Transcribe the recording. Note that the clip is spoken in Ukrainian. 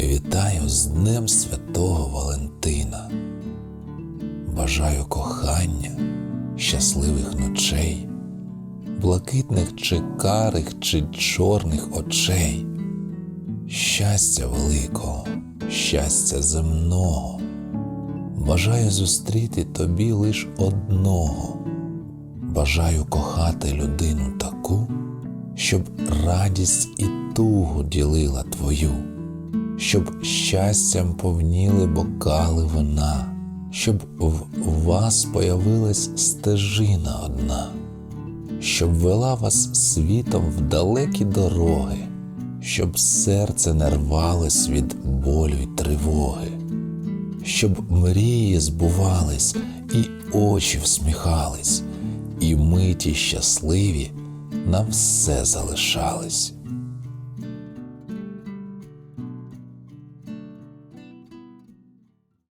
Вітаю з Днем Святого Валентина. Бажаю кохання, щасливих ночей, блакитних чи карих чи чорних очей, щастя великого, щастя земного. Бажаю зустріти тобі лиш одного. Бажаю кохати людину таку, щоб радість і тугу ділила твою, щоб щастям повніли бокали вина, щоб в вас появилась стежина одна, щоб вела вас світом в далекі дороги, щоб серце не рвалось від болю й тривоги, щоб мрії збувались і очі всміхались, і миті щасливі на все залишались.